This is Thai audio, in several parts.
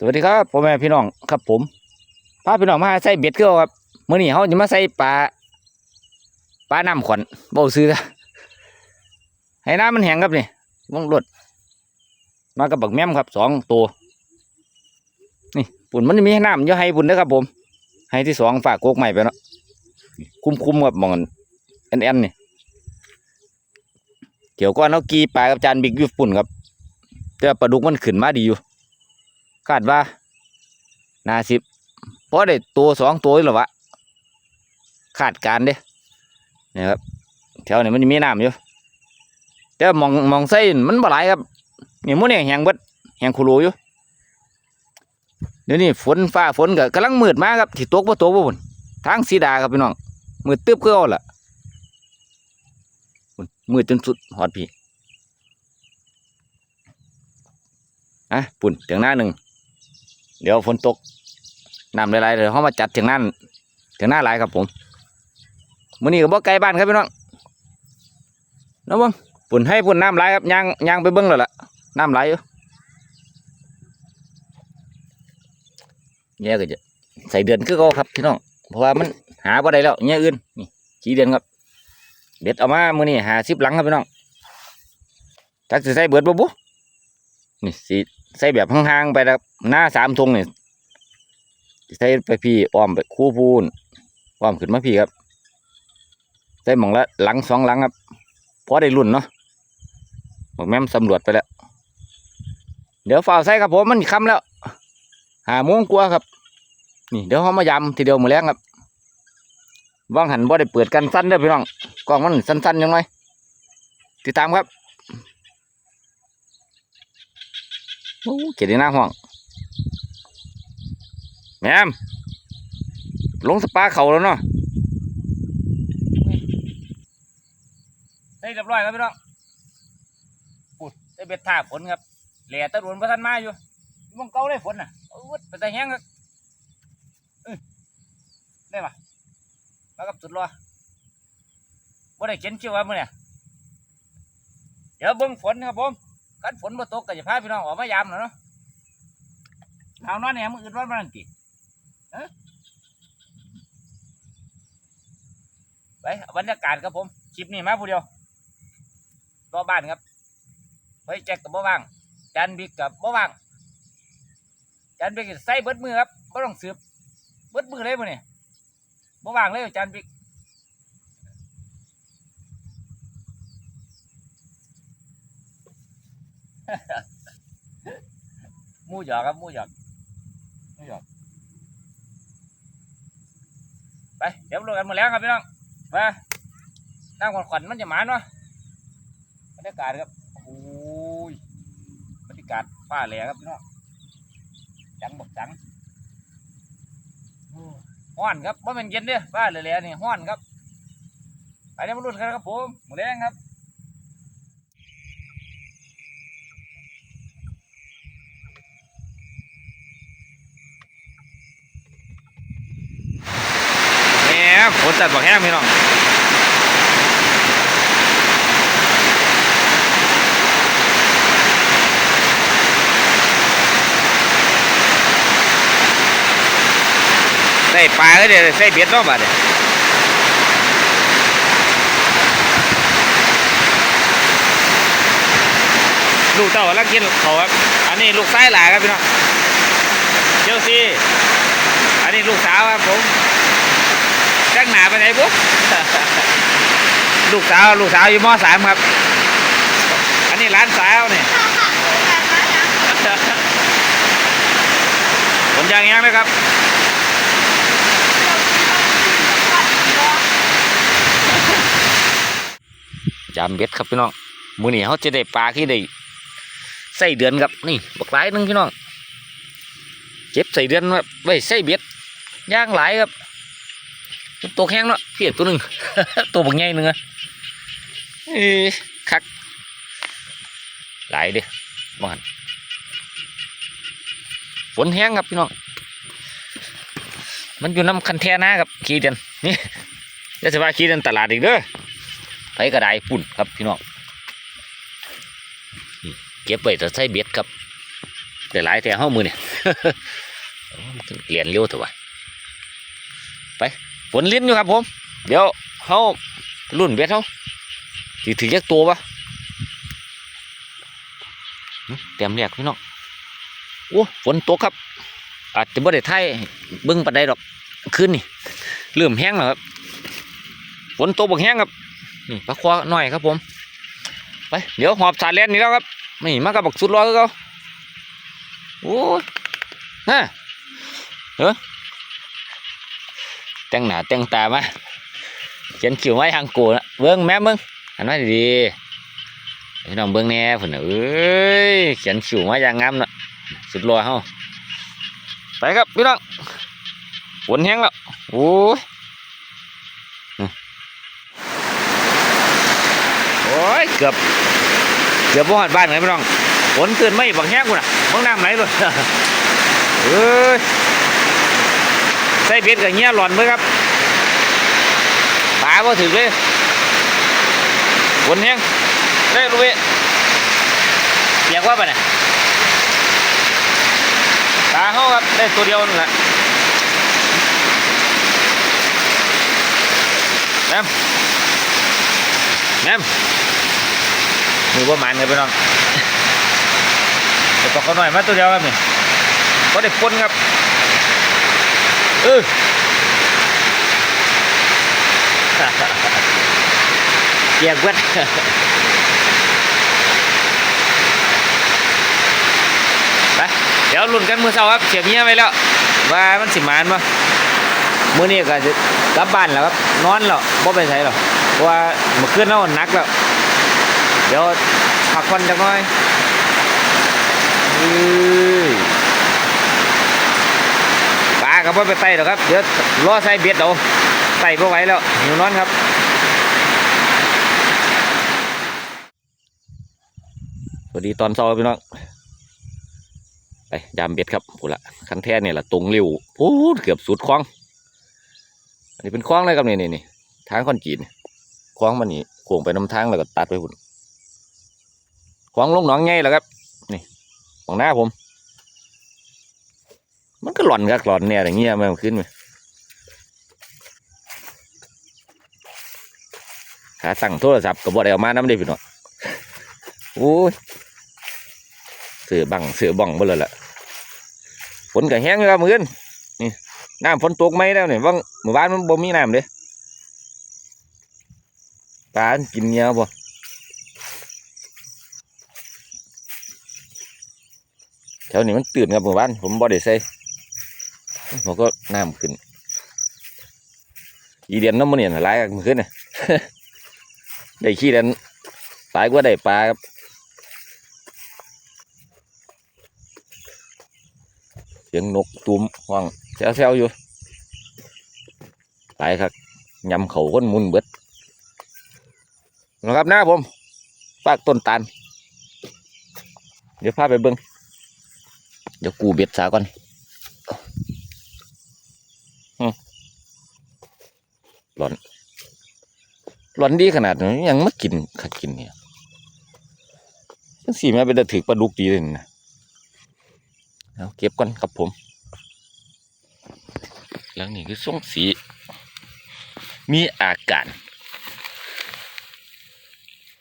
สวัสดีครับพ่อแม่พี่น้องครับผมพาพี่น้องมาใส่เบ็ดเกลือครับเมื้อนี้เขาจะมาใส่ปลาปลาน้ำขวัญบ่ซื้อนะให้น้ำมันแห้งครับนี่วงรถมากับบักแม่มครับสองตัวนี่ปุ่นมันมีให้น้ำเยอะให้ปุ่นเด้อครับผม ให้ที่สองฝากโกกใหม่ไปเนาะคุ้มคุ้มๆครับหมองแอนแอนๆนี่เกี่ยวก้อนเอากีปลากับจานบิ๊กยูปุ่นครับแต่ว่าปลาดุกมันขึ้นมาดีอยู่ คาดว่านาสิบเพราะได้ตัวสองตัวหรอวะคาดการเด้เนี่ยครับแถวนี้มันมีน้ำอยู่แต่มองมองไส้มันบ่หลครับนี่มันเนี่ยแหงเบิดแหงคุรูอยู่เดี๋ยวนี้ฝนฟ้าฝนก็กำลังมืดมากครับที่ตกบ่ตกบ่บุญทางสีดาครับพี่น้องมืดตึ๊บคือเอาล่ะมืดจนสุดหอดพี่อะปุ่นเถียงหน้าหนึ่ง เดี๋ยวฝนตกน้ำหลายๆเดี๋ยวเขามาจัดถึงนั่นถึงหน้าหลายครับผมมื้อนี้ก็บ่ไกลบ้านครับพี่น้องน้องเบิ้งปุ่นให้ปุ่นน้ำไหลครับย่างย่างไปเบิ้งแล้วล่ะน้ำไหลอยู่เนี่ยก็จะใส่เดือนคือเขาครับพี่น้องเพราะว่ามันหาบ่ได้แล้วเนี่ยอื่นนี่ขี้เดือนครับเด็ดเอามามื้อนี้หาสิบหลังครับพี่น้องจักสิใส่เบิดบ่บุนี่สิ ใส่แบบห่างๆไปนะครับหน้าสามทงเนี่ยใส่ไปพี่อ้อมไปคู่พูนอ้อมขึ้นมาพี่ครับใส่หมองละหลังสองหลังครับพอได้รุ่นเนาะบอกแม่มสำรวจไปแล้ว เดี๋ยวฝ่าวใส่ครับผมมันค่ำแล้วหาโมงกว่าครับ นี่เดี๋ยวเขามายำทีเดียวมือแรงครับว่างหันบ่ได้เปิดกันสั้นเด้อพี่น้องกล้องมันสั้นๆยังไงติดตามครับ เกลียดหน้าห้องแม่มลงสปาเขาแล้วเนาะได้ยเรียบร้อยครับพี่น้องปุดได้เบ็ดท่าฝนครับแหล่ตะรวนพระท่านมาอยู่มองเก่าได้ฝนน่ะโอ้ยไปแต่แห้งครับเอ้ยได้ปะมากับสุดรอบ่ได้เข็นเชื่อว่ามื่อเนี่ยเดี๋ยวเบิ่งฝนครับผม กันฝนมาตกก็จะพาพี่น้องออกมายามแล้วเนาะเอานอนเนี่ยมืออื่นวันมันติเอ้ยไปเอาบรรยากาศครับผมคลิปนี้มาผู้เดียวรอบ้านครับเฮ้ยแจ็คกับบ่ว่างจันบิ๊กกับบ่ว่างจันบิ๊กใส่เบิดมือครับบ่ต้องสืบเบิดมือเลยมื้อนี่บ่ว่างเลยจันบิ๊ก หมูหยอกครับหมูหยอกหมูหยอกไปเดี๋ยวลงกันหมดแล้วครับพี่น้องมานั่งขวัญขวัญมันจะหมาเนาะบรรยากาศครับโอ้ยบรรยากาศฟ้าแหลครับพี่น้องจังบอกจังห้อนครับว่ามันเย็นเด้อฟ้าแหลๆนี่ห้อนครับไปเดี๋ยวมาลุ้นกันครับผมหมูแดงครับ แหมฝนตัดบักแห้งพี่น้องได้ปลาก็เดี๋ยวใส่เบ็ดเนาะบาดเนี่ยลูกเต้ากำลังกินเขาครับ อันนี้ลูกซ้หลาครับพี่น้องเชลซีอันนี้ลูกสาวครับผม หนาไปไหนบุ๊ลูกสาวลูกสาวอยู่มสามครับ อันนี้ร้านสาวนี่ผมยางยังนะครับจามเบ็ดครับพี่น้องมือนี้เขาจะได้ปลาที่ได้ใส่เดือนครับนี่บักหลายนึงพี่น้องเจ็บใส่เดือนไว้ใส่เบ็ดย่างหลายครับ ตัวแข็งเนาะเพียตัวหนึ่ง ตัวบางใหญ่หนึ่งอะเอ้ยคักหลายเด้บ้านฝนแห้งครับพี่น้องมันอยู่น้ำคันแท่นาครับขี่เดินนี่จะจะว่าขี่เดินตลาดอีกเด้อไปกระไดปุ่นครับพี่น้องเก็บไว้จะใส่เบ็ดครับแต่หลายแต่ห้ามือเนี่ยเรียนเร็วเถอะวะไป ฝนลิ้นอยู่ครับผม เดี๋ยวเขารุ่นเบ็ดเขาถือถือยักตัวปะเตรียมเรียกพี่น้องโอ้ฝนตกครับ อาจจะบ่ได้ไทยเบิ้งปันใดดอกคืนนี่เริ่มแห้งแล้วครับฝนตกบักแห้งครับนี่ปลาควาหน่อยครับผม ไปเดี๋ยวหอบสาดแลนนี่แล้วครับนี่มากับบักสุดร้อยก็โอ้ฮะเออ แต่งหนาแต่งตามาเขียนคิวไว้ทางกูนะเบิ้งแม่เบิ้งหันมาดีพี่น้องเบิ้งแน่ผุนเอ้ยเขียนคิวไมาอย่างงามนะสุดรอเฮาไปครับพี่น้องฝนแห้งแล้วโอ้ยโอ้ยเกือบเดี๋ยวบ่หอดบ้านไงพี่น้องฝนตื่นไม่บักแห้งกูนะห้องน้ำไหลเลยเอ้ย ใส่เบ็ดกับเงี้ยหล่อนเบ้ครับปลาบ่ถึงเลยฝนแห้งได้รู้เว้ยเปียกว่าปะเนี่ยปลาเขาครับได้ตัวเดียวนั่นแหละแมมแมมมือว่ามันครับพี่น้องแต่ตกเขาหน่อยมาตัวเดียวครับนี่ก็ได้ปนครับ เออเกียกเวดไปเดี๋ยวลุ้นกันมือเช้าครับเสียบเงี้ยไว้แล้ว ว่ามันสิมานมามื้อนี้ก็จะกลับบ้านแล้วครับ นอนแล้วบ่ไปไสหรอกเพราะว่าเมื่อคืนเราหนักแล้ว เดี๋ยวพักผ่อนจักหน่อยอือ ก็บ่ไปไต่หรอกครับเดี๋ยวรอใส่เบ็ดเอาไต่บ่ไหวแล้วหิวนอนครับสวัสดีตอนเช้าพี่น้องไปยามเบ็ดครับพูละคันแท้เนี่ยละตรงเร็วพูดเกือบสุดคลอง อันนี้เป็นคลองเลยครับนี่นี่นี่ทางคอนจีนคลองมันนี่โค้งไปน้ำทางแล้วก็ตัดไปพุ่นขวางลงหนองไงแล้วครับ นี่ของหน้าผม มันก็หล่อนครับหล่อนเนี่ยอย่างเงี้ยมันขึ้นไปขาตั้งโทรศัพท์กับบ่ได้เอามาน้ำเด้พี่น้องโอ้ยเสือบังเสือบ้องบ่เลยล่ะฝนก็แห้งอยู่ครับมื้อนี้นี่น้ำฝนตกไหมแล้วนี่ว่างเมื่อวานมันบ่มีน้ำเด้ปลามันกินเงี้ยบ่แถวนี้มันตื่นครับหมู่บ้านผมบ่ได้ใส่ ผมก็น้ำขึ้น อีเดียนน้ำมันเนี่ยหลายมันขึ้นเนี่ยได้ขี้เดียนตายกว่าได้ปลาครับเสียงนกตูมห้องแซวๆอยู่ตายครับยำเขาก้นมุนเบิดนะครับน้าผมฝากต้นตาลเดี๋ยวพาไปเบิ้งเดี๋ยวกูเบ็ดสาก่อน อืมร้อนร้อนดีขนาดนี้ยังมากินขัดกินเนี่ยจังสีแม่เป็นตะถือปลาดุกดีเลยนะเอาเก็บก่อนครับผม แล้วนี่คือส่งสี มีอาการ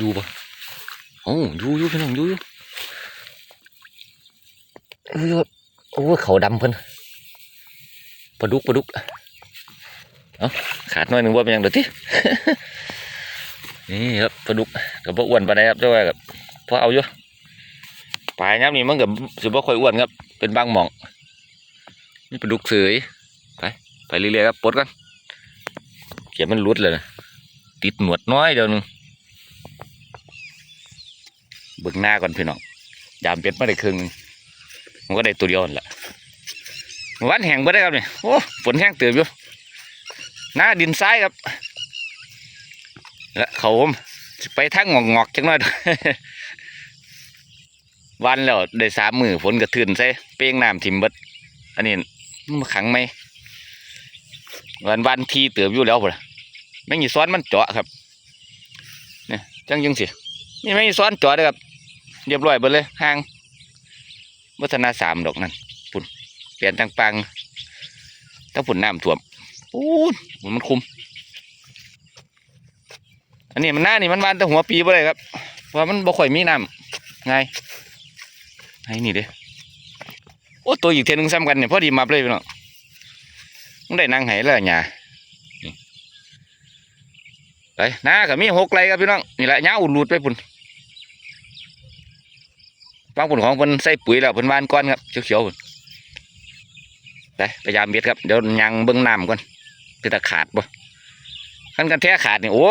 ดูปะโอ้ดูอยู่พี่น้องดูอยู่เออโอ้เขาดำเพิ่น ปลาดุกปลาดุกเอาขาดน่อยหนึ่งว่าเป็นยังเดี๋ยวที่นี่ครับปลาดุกกับพวกอ้วนปานใดครับเจ้าว่ากับพอเอาอยู่ปลายน้ำนี่มันกับสืบว่าค่อยอ้วนครับ เป็นบางหม่องนี่ปลาดุกเสยไปไปเรื่อยๆครับปลดกันเขียนมันรุดเลยนะติดหนวดน้อยเดี๋ยวนึงเบิ่งหน้าก่อนพี่น้องยามเป็ดมาได้ครึ่งหนึงมันก็ได้ตัวเดียวนั่นแหละ วันแห้งบ่ได้ครับเนี่ยโอ้ฝนแห้งเติมอยู่หน้าดินทรายครับ และเขาผมไปทางงอกงอกๆจังหน่อยวันแล้วได้สามมือฝนกระทืนใส่เป้งน้ำทิมเบิดอันนี้มันมาขังไหมวันวันทีเติมอยู่แล้วพุ่นน่ะไม่มีซ้อนมันเจาะครับเนี่ยจังยังสินี่ไม่มีซ้อนเจาะเลยครับเรียบร้อยเบิดเลยห่างวัฒนาสามดอกนั่น ปุ่นเปลี่ยนตังปังถ้าฝนน้ำท่วมโอ้ยมันคุม อันนี้มันหน้านี่มันบานแต่หัวปีบ่เลยครับ เพราะมันบ่ค่อยมีน้ำไงไอ้นี่เด้โอ้ตัวอีกเทนึงซ้ำกันเนี่ยพอดีมาเลยพี่น้องมันได้นั่งไหแล้วหยานี่ไปหน้าก็มีหกไรครับพี่น้องนี่แหละหญ้าอุ่นรูดไปพุ่นฟังผลของเพิ่นใส่ปุ๋ยแล้วเพิ่นวานก้อนครับเขียวๆพุ่น ไปพยายามเบ็ดครับเดี๋ยวยังเบิ่งน้ำก่อนเป็นตะขาดบ่ขั้นกันแท้ขาดนี่โอ้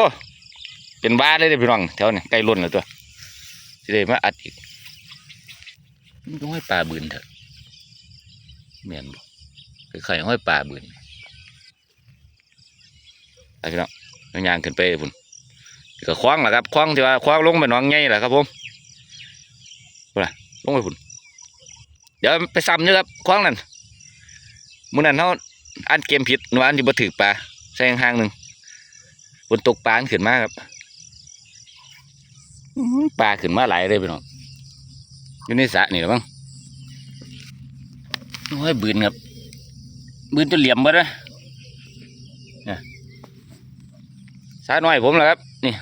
เป็นบ้าเลยเด้อพี่น้องแถวนี้ใกล้ล้นแล้วตัวสิได้มาอัดอีกมันต้องให้ปลาบืนเถอะเมียนบ่คือไข่ห้อยปลาบืนไปพี่น้องยางขึ้นไปพุ่นก็คว้างแหละครับคว้างที่ว่าคว้างลงไปหนองใหญ่แหละครับผมพุ่นน่ะลงไปพุ่นเดี๋ยวไปซ้ำนี่ครับคว้างนั่น มื้อนั้นเฮาอันเกมผิดหนูอันที่บ่ถือปลาใส่ห่างหนึ่งฝนตกปลาขึ้นมากครับปลาขึ้นมาหลายเลยพี่น้องอยู่ในสระนี่หรือมั้งโอ้ยบืนครับบืนจนเหลี่ยมมดเลยเนี่ยสระน้อยผมแหละครับนี่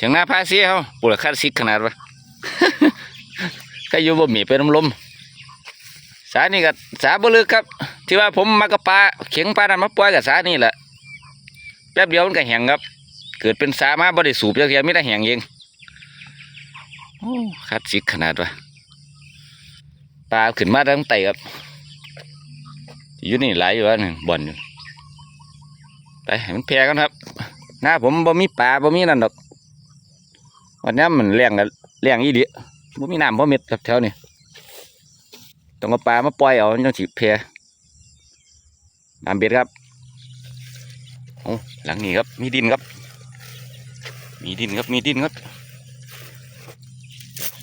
ถึงหน้าพาเสียเขาปวดคาดซิกขนาดวะใครอยู่บ่มีเป็นลมลมสานี่ก็สาบ่ลึกครับ ที่ว่าผมมากระปลาเข็งปลานั้นมาปล่อยกับสานี่แหละแป๊บเดียวมันก็แห้งครับ เกิดเป็นสามาบ่ได้สูบจักเทียไม่ได้แห้งเองโอ้คัดซิกขนาดวะปลาขึ้นมาตั้งแต่ครับอยู่นี่หลายอยู่วะนี่บ่อนอยู่ไปให้มันแพรกันครับหน้าผมบ่มีปลาบ่มีนั่นดอกวันนี้มันเลี้ยงกันเลี้ยงอีเดียบ่มีน้ำบ่เม็ดครับแถวนี้ต้องเอาปลามาปล่อยเอาจังสิแพร่ น้ำเบ็ดครับโอ้หลังนี้ครับ มีดินครับ มีดินครับ มีดินครับ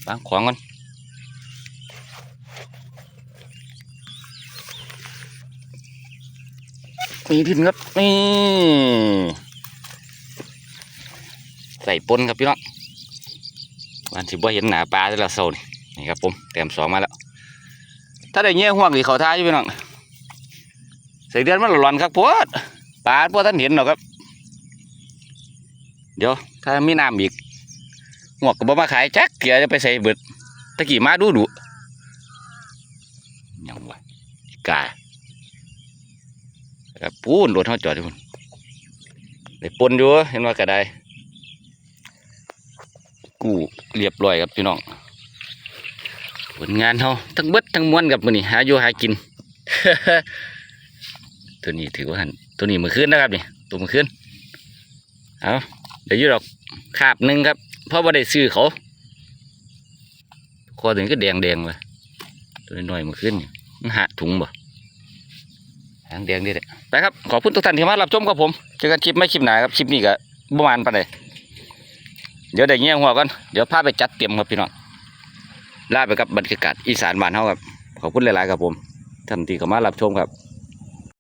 บางขวางกันมีดินครับ นี่ ใส่ปนครับพี่น้องวันที่บ่เห็นหนาปลาแต่ละโซนนี่ครับผมเตรียมสองมาแล้ว ถ้าได้เงี้ยห่วงนี่เขาท่าอยู่พี่น้อง ใส่เดือนมันหลอนครับพวดปลาพวกท่านเห็นหรอครับ เดี๋ยวถ้ามีน้ำอีกหวกก็บ่มาขายจักเกียจะไปใส่เบิดตะกี้มาดูดูยังวะกาแล้วปูนรถเขาจอดอยู่พุ่นได้ปนอยู่เห็นว่าก็ไดกูเรียบร้อยครับพี่น้องผลงานเขาทั้งเบิดทั้งมวลกับมือนี่หาอยู่หากิน ตัวนี้ถือว่าหันตัวนี้มือขึ้นนะครับนี่ตัวมือขึ้นเอาเดี๋ยวยูดอกคาบหนึ่งครับ เพราะว่าได้ซื้อเขาคอตัวนี้ก็แดงแดงเลยตัวน้อยๆมันขึ้นมันหาถุงบ่หางแดงนี่แหละไปครับขอบคุณทุกท่านที่มารับชมครับผมเจอกันคลิปไม่คลิปหนาครับคลิปนี้ก็ประมาณปานใดเดี๋ยวได้เงี้ยหัวกันเดี๋ยวพาไปจัดเตรียมครับพี่น้องลาไปกับบรรยากาศอีสานบ้านเฮาครับขอบคุณหลายๆครับผมท่านที่เข้ามารับชมครับ